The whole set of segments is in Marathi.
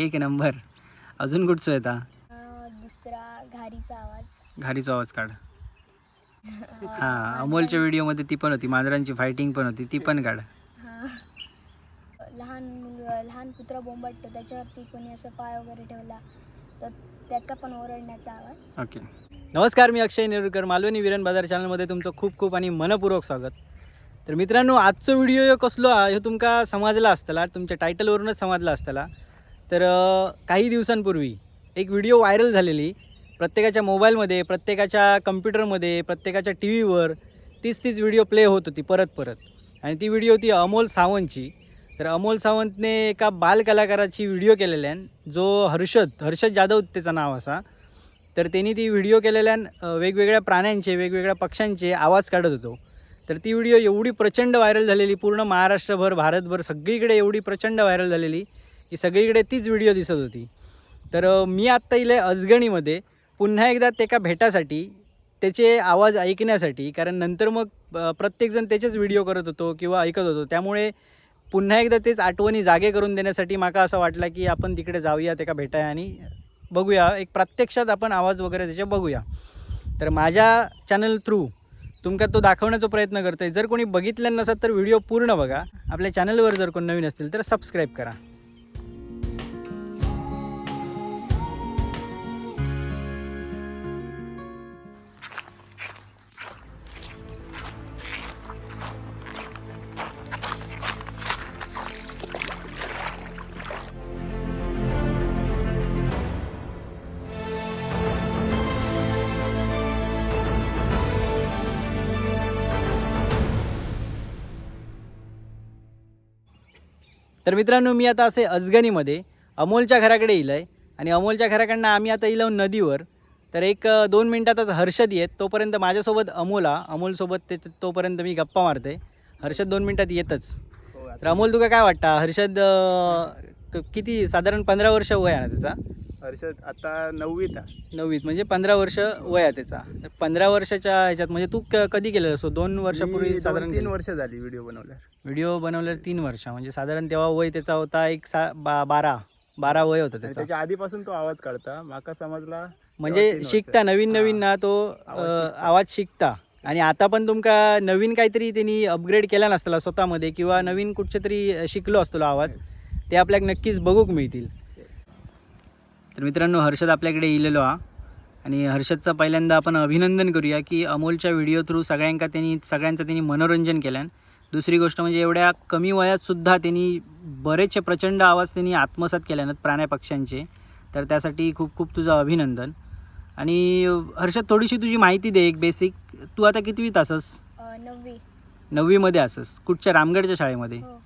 एक नंबर. अजून कुठचं येता दुसरा घारीचा आवाज. घारीचा आवाज काढ. हा अमोलच्या व्हिडिओमध्ये ती पण होती मांजरांची फायटिंग पण होती ती पण काढ. हा. लहान लहान कुत्रा बोंबाटतो त्याच्यावरती कोणी असं पाय वगैरे ठेवला तर त्याचा पण ओरडण्याचा आवाज. ओके. नमस्कार मी अक्षय नेरुरकर मालवणी विरण बाजार चॅनलमध्ये तुमचं खूप खूप आणि मनपूर्वक स्वागत. तर मित्रांनो आजचो व्हिडिओ कसलो हा ह्यो तुमका समजला असतला तुमच्या टायटलवरूनच समजला असतला. तर काही दिवसांपूर्वी एक व्हिडिओ व्हायरल झालेली. प्रत्येकाच्या मोबाईलमध्ये प्रत्येकाच्या कम्प्युटरमध्ये प्रत्येकाच्या टी व्हीवर तीच तीच व्हिडिओ प्ले होत होती परत परत. आणि ती व्हिडिओ होती अमोल सावंतची. तर अमोल सावंतने एका बालकलाकाराची व्हिडिओ केलेल्यान जो हर्षद हर्षद जाधव त्याचं नाव असा. तर त्यांनी ती व्हिडिओ केलेल्यान वेगवेगळ्या प्राण्यांचे वेगवेगळ्या पक्ष्यांचे आवाज काढत होतो. तर ती व्हिडिओ एवढी प्रचंड व्हायरल झालेली पूर्ण महाराष्ट्रभर भारतभर सगळीकडे एवढी प्रचंड व्हायरल झालेली. की सगळीकडे तीच व्हिडिओ दिसत होती. तर मी आत्ता इले अजगणीमध्ये पुन्हा एकदा त्या भेटासाठी त्याचे आवाज ऐकण्यासाठी कारण नंतर मग प्रत्येकजण त्याचेच व्हिडिओ करत होतो किंवा ऐकत होतो. त्यामुळे पुन्हा एकदा तेच आठवणी जागे करून देण्यासाठी माका असं वाटलं की आपण तिकडे जाऊया त्याका भेटाया आणि बघूया. एक प्रत्यक्षात आपण आवाज वगैरे त्याचे बघूया. तर माझ्या चॅनल थ्रू तुमका तो दाखवण्याचा प्रयत्न करतोय. जर कोणी बघितलं नसत तर व्हिडिओ पूर्ण बघा. आपल्या चॅनलवर जर कोण नवीन असतील तर सबस्क्राईब करा. तर मित्रांनो मी आता असे अजगणीमध्ये अमोलच्या घराकडे येईल आहे आणि अमोलच्या घराकडनं आम्ही आता येलो नदीवर. तर एक दोन मिनटातच हर्षद येत तोपर्यंत माझ्यासोबत अमोला अमोलसोबत ते तोपर्यंत मी गप्पा मारते. हर्षद दोन मिनटात येतच. तर अमोल तुका काय वाटतं? हर्षद किती साधारण पंधरा वर्ष वय आहे ना त्याचा? हर्षद आता नववीत आहे नववीत म्हणजे पंधरा वर्ष वय आहे त्याचा तर पंधरा वर्षाच्या ह्याच्यात म्हणजे तू क- कधी केलेलं असो दोन मी वर्षापूर्वी दोन- साधारण तीन. वर्ष झाली व्हिडिओ बनवल्यावर व्हिडिओ बनवल्यावर तीन वर्ष म्हणजे साधारण तेव्हा वय त्याचा होता एक सा बा बारा बारा वय होतं आणि त्याचा त्याच्या आधीपासून तो आवाज काढता माका समजला म्हणजे तेव्हा तीन वर्ष. शिकता नवीन नवीन. ना तो आवाज अ, शिकता. आवाज शिकता आणि आता पण तुमका नवीन काहीतरी त्यांनी अपग्रेड केला नसताला स्वतःमध्ये किंवा नवीन कुठचे तरी शिकलो असतो आवाज Yes. ते आपल्याक नक्कीच बघूक मिळतील. तर मित्रांनो हर्षद आपल्याकडे येलेलो हा. आणि हर्षदचं पहिल्यांदा आपण अभिनंदन करूया की अमोलच्या व्हिडिओ थ्रू सगळ्यांका त्यांनी सगळ्यांचं त्यांनी मनोरंजन केल्यान. दुसरी गोष्ट म्हणजे एवढ्या कमी वयात सुद्धा त्यांनी बरेचसे प्रचंड आवाज त्यांनी आत्मसात केल्यानं प्राण्या पक्ष्यांचे. तर त्यासाठी खूप खूप तुझं अभिनंदन. आणि हर्षद थोडीशी तुझी माहिती दे एक बेसिक तू आता कितवीत असस नववी. नववीमध्ये असस. कुठच्या? रामगडच्या शाळेमध्ये. हो.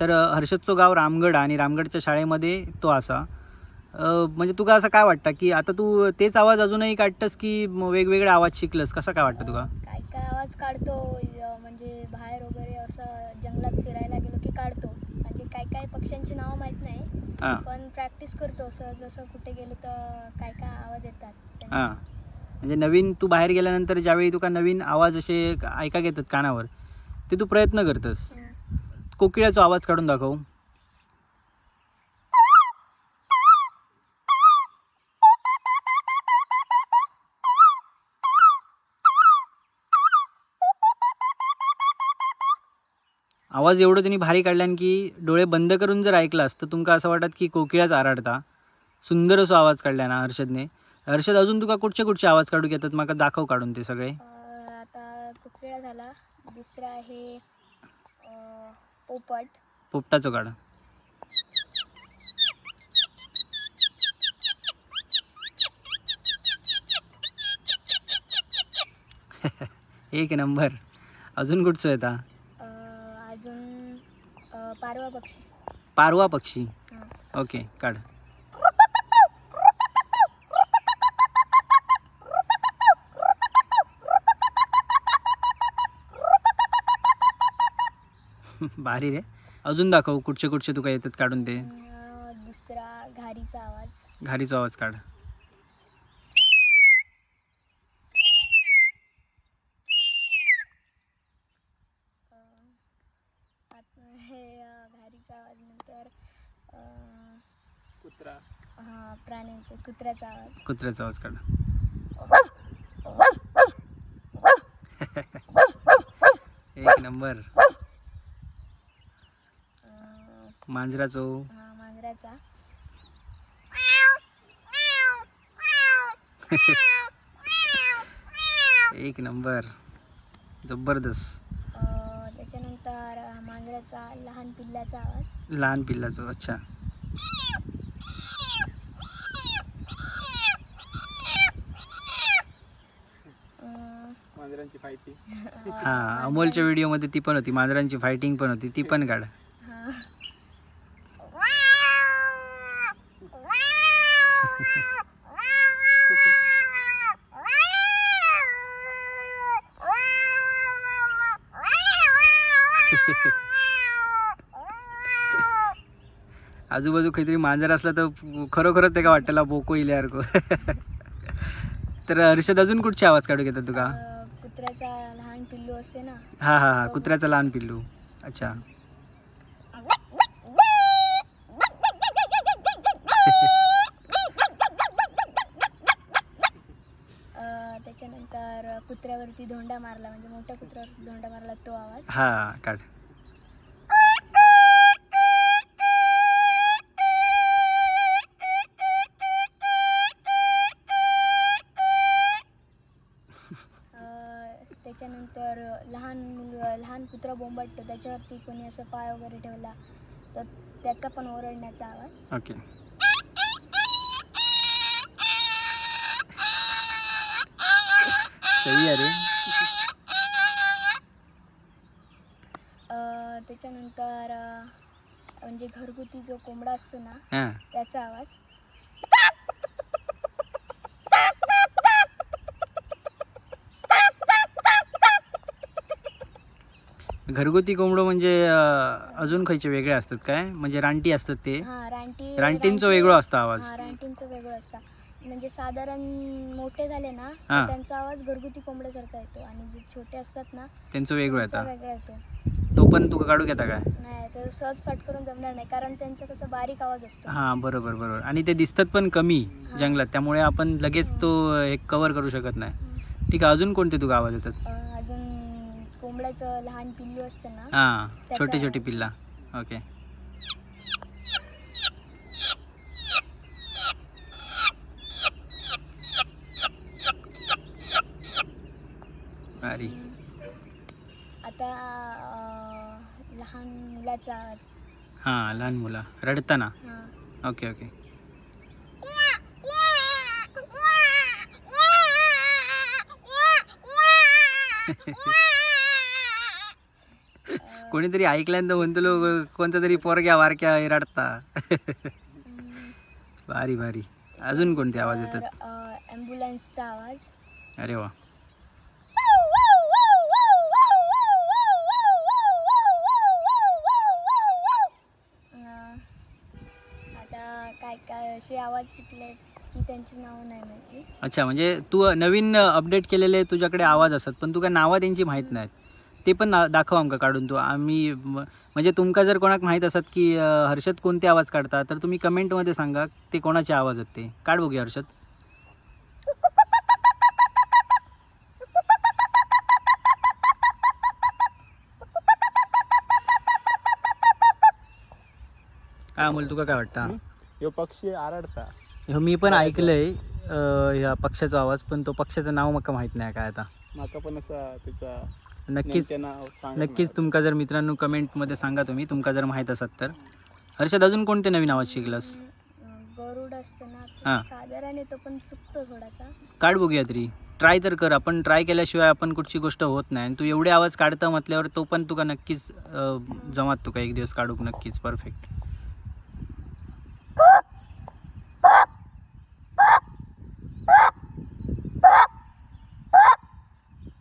तर हर्षदचं गाव रामगड आणि रामगडच्या शाळेमध्ये तो असा. म्हणजे तुका असं काय वाटतं की आता तू तेच आवाज अजूनही काढतस की वेगवेगळे आवाज शिकलस? कसं काय वाटतं तुका काय काय आवाज काढतो म्हणजे बाहेर वगैरे असं जंगलात फिरायला गेलो की काढतो. म्हणजे काय काय पक्ष्यांची नावं माहीत नाही. पण प्रॅक्टिस करतो असं जसं कुठे गेलो तर काय काय आवाज येतात. हां. म्हणजे नवीन तू बाहेर गेल्यानंतर ज्यावेळी तुका नवीन आवाज असे ऐका येतात कानावर ते तू प्रयत्न करतस. कोकिळाचा आवाज काढून दाखव. आवाज एवढं त्यांनी भारी काढल्यान की डोळे बंद करून जर ऐकलास तर तुमका असं वाटत की कोकिळाच आराडता. सुंदर असो आवाज काढला ना हर्षदने. हर्षद अजून तुका कुठचे कुठचे आवाज काढू येतात? माका दाखव काढून ते सगळे. आता कुकळा झाला. दुसरा आहे पोपट. पोपटाचो काढ. एक नंबर. अजून कुठचं येता पारवा पक्षी. पारवा पक्षी? ओके काढ. भारी रे. अजून दाखव कुठचे कुठचे तुका येतात काढून ते. दुसरा घारीचा आवाज. घारीचा आवाज काढ. हे अं, घारीचा आवाज नंतर कुत्रा. हा प्राण्यांचे कुत्र्याचा आवाज. कुत्र्याचा आवाज काढ. एक नंबर. मांजराचो हा मांजराचा. एक नंबर. जबरदस्त. अं, मांजराचा लहान पिल्लाचा आवाज. लहान पिल्लाचो अच्छा. अं, मांजरांची फायटी हा अमोलच्या व्हिडिओमध्ये ती पण होती मांजरांची फायटिंग पण होती ती पण काढ. आजूबाजू काहीतरी मांजर असला तर खरोखरच ते का वाटतं बोको इल्यासारखं तर हर्षद अजून कुठचे आवाज काढू घेतात तुका? कुत्र्याचा लहान पिल्लू असते ना. हा हा हा कुत्र्याचं लहान पिल्लू. अच्छा. त्याच्यानंतर कुत्र्यावरती धोंडा मारला म्हणजे मोठ्या कुत्र्यावरती धोंडा मारला तो आवाज. हा काढ. लहान कुत्रा बोंबाटतो त्याच्यावरती कोणी असं पाय वगैरे ठेवला तर त्याचा पण ओरडण्याचा आवाज. ओके. सही अरे अं, त्याच्यानंतर अं, म्हणजे घरगुती जो कोंबडा असतो ना हा. त्याचा आवाज. घरगुती कोंबडं म्हणजे अं, अजून खयचे वेगळे असतात काय? म्हणजे रानटी असतात ते. हा रानटी रानटींचं रानटी- वेगळं असतं आवाज. हा रानटींचं वेगळं असतं. म्हणजे साधारण मोठे झाले ना हा. त्यांचा आवाज घरगुती कोंबड्यासारखा येतो. आणि जे छोटे असतात ना त्यांचं वेगळं त्यांचा येतं वेगळा येतो. तो पण तुका काढू घेता काय? नाही तर सहज पट करून जमणार नाही. कारण त्यांचा कसं बारीक आवाज असतो. हा बरोबर बरोबर. आणि ते दिसतात पण कमी. जंगलात. त्यामुळे आपण लगेच तो एक कव्हर करू शकत नाही. हम्म. ठीक आहे अजून कोणते तुका आवाज येतात? अं, कोंबड्याचं लहान पिल्लू असतं ना हा त्याचा छोटे छोटे. पिल्ला. ओके. भारी. आता अं, लहान मुलाचा आवाज हा लहान मुला. रडताना. हा. Okay okay. कोणीतरी ऐकल्यानंतर म्हणतो लोक कोणता तरी पोरग्या वारक्या रडता. भारी भारी. अजून कोणते आवाज येतात? ॲम्ब्युलन्सचा आवाज. अरे वा. आता काय काय असे आवाज शिकले की त्यांची नावं नाही माहिती. अच्छा म्हणजे तू नवीन अपडेट केलेले तुझ्याकडे आवाज असतात पण तुका नावं त्यांची माहीत नाहीत. ते पण दाखव आमका काढून तू. आम्ही म्हणजे तुमका जर कोणाक माहीत असत की हर्षद कोणते आवाज काढता तर तुम्ही कमेंटमध्ये सांगा ते कोणाचे आवाज आहेत ते. काढ बघूया हर्षद. काय अमोल तुका काय वाटतं. ह्यो पक्षी आरडता. ह्यो मी पण ऐकलंय ह्या पक्ष्याचा आवाज पण तो पक्ष्याचं नाव मका माहीत नाही काय आता. माका पण असा त्याचा नक्कीच नक्कीच. तुमका जर मित्रांनो कमेंटमध्ये सांगा तुम्ही तुमका जर माहीत असत तर. हर्षद अजून कोणते नवीन आवाज शिकलास? गरुड असतं ना हा. ते साधारण येतो पण चुकतो थोडासा. काढ बघूया तरी. ट्राय तर कर आपण ट्राय केल्याशिवाय आपण कुठची गोष्ट होत नाही. आणि तू एवढे आवाज काढता म्हटल्यावर तो पण तुका नक्कीच अं, जमात तुका. एक दिवस काढूक नक्कीच. परफेक्ट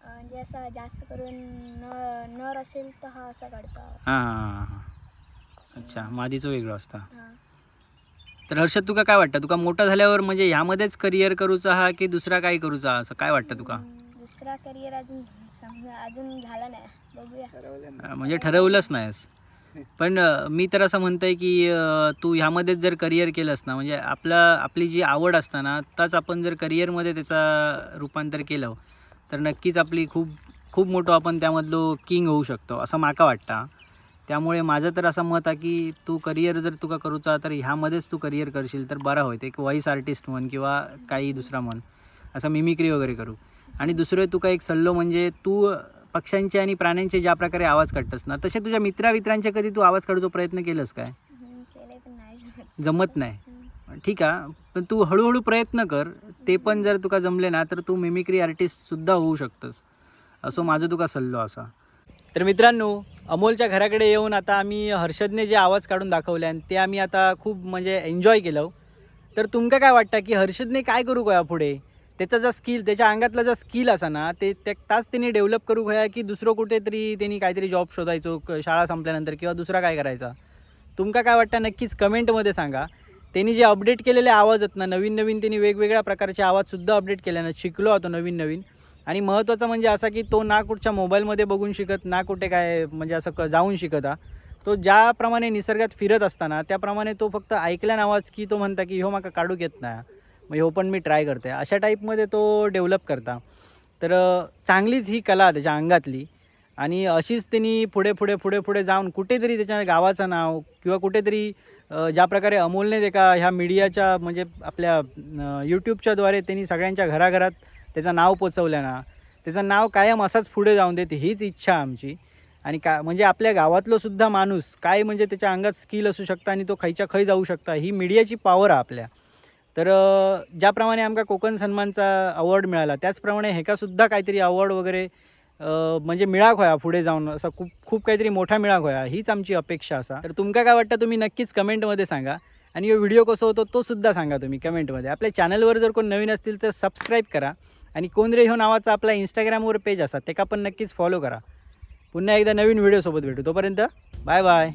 अं, म्हणजे असा जास्त करून न नर असेल तर हा असा काढतो. हां हां हां हां. अच्छा मादीचं वेगळं असतं. हा. तर हर्षद तुका काय वाटतं? तुका मोठा झाल्यावर म्हणजे ह्यामध्येच करिअर करूचा हा की दुसरा काय करूचा? असं काय वाटतं तुका? हम्म, दुसरा करिअर अजून समजा अजून झाला नाही. बघूया. अं. म्हणजे ठरवलंच नाहीस पण अ, मी तर असं म्हणतोय की अ, तू ह्यामध्येच जर करिअर केलंस ना म्हणजे आपला आपली जी आवड असताना त्याच आपण जर करिअरमध्ये त्याचा रूपांतर केलं तर नक्कीच आपली खूप खूप मोठं आपण त्यामधलो किंग होऊ शकतो असं माका वाटतं त्यामुळे माझं तर असं मत आहे की तू करिअर जर तुका करूचा तर ह्यामध्येच तू करिअर करशील तर बरं होईल एक व्हॉईस आर्टिस्ट म्हण किंवा काही दुसरा म्हण असं मिमिक्री वगैरे करू आणि दुसरं तुका एक सल्लो म्हणजे तू पक्ष्यांचे आणि प्राण्यांचे ज्या प्रकारे आवाज काढतस ना तसे तुझ्या मित्रावित्रांचे कधी तू आवाज काढूचा प्रयत्न केलंस काय जमत. नाही. ठीक आहे. पण तू हळूहळू प्रयत्न कर. ते पण जर तुका जमले ना तर तू मिमिक्री आर्टिस्टसुद्धा होऊ शकतस. असो माझं तुका सल्लो असा. तर मित्रांनो अमोलच्या घराकडे येऊन आता आम्ही हर्षदने जे आवाज काढून दाखवले आणि ते आम्ही आता खूप म्हणजे एन्जॉय केलं. तर तुमका काय वाटतं की हर्षदने काय करू का पुढे? त्याचा जो स्किल त्याच्या अंगातला जो स्किल असा ना ते त्या- ताच त्यांनी डेव्हलप करू खया की दुसरं कुठेतरी त्यांनी काहीतरी जॉब शोधायचो क- शाळा संपल्यानंतर किंवा दुसरा काय करायचा? तुमका काय वाटतं? नक्कीच कमेंटमध्ये सांगा. त्यांनी जे अपडेट केलेले आवाज आहेत ना नवीन नवीन त्यांनी वेगवेगळ्या प्रकारचे आवाजसुद्धा अपडेट केल्यानं शिकलो होतो नवीन नवीन. आणि महत्त्वाचं म्हणजे असा की तो ना कुठच्या मोबाईलमध्ये बघून शिकत ना कुठे काय म्हणजे असं क जाऊन शिकत हा. तो ज्याप्रमाणे निसर्गात फिरत असताना त्याप्रमाणे तो फक्त ऐकल्यान आवाज की तो म्हणता की ह्यो माका काढूक येत नाही मग ह्यो पण मी ट्राय करते अशा टाईपमध्ये तो डेव्हलप करता. तर चांगलीच ही कला त्याच्या अंगातली. आणि अशीच त्यांनी पुढे पुढे पुढे पुढे जाऊन कुठेतरी त्याच्या गावाचं नाव किंवा कुठेतरी ज्या प्रकारे अमोलने एका का ह्या मीडियाच्या म्हणजे आपल्या यूट्यूबच्या द्वारे त्यांनी सगळ्यांच्या घराघरात त्याचं नाव पोचवलं ना त्याचं नाव कायम असंच पुढे जाऊन देते हीच इच्छा आमची. आणि का म्हणजे आपल्या गावातलो सुद्धा माणूस काय म्हणजे त्याच्या अंगात स्किल असू शकता आणि तो खयच्या खय जाऊ शकता ही मीडियाची पॉवर आहे आपल्या. तर ज्याप्रमाणे आमका कोकण सन्मानचा अवॉर्ड मिळाला त्याचप्रमाणे हेकासुद्धा काहीतरी अवॉर्ड वगैरे म्हणजे मिळाक होया पुढे जाऊन असा खूप खूप काहीतरी मोठा मिळाक होया हीच आमची अपेक्षा असा. तर तुमका काय वाटतं तुम्ही नक्कीच कमेंटमध्ये सांगा. आणि हा व्हिडिओ कसं होतो तो सुद्धा सांगा तुम्ही कमेंटमध्ये. आपल्या चॅनलवर जर कोण नवीन असतील तर सबस्क्राईब करा. आणि कोंद्रे रे ह्यो नावाचा आपला इंस्टाग्रामवर पेज असा त्याका पण नक्कीच फॉलो करा. पुन्हा एकदा नवीन व्हिडिओसोबत भेटू. तोपर्यंत बाय बाय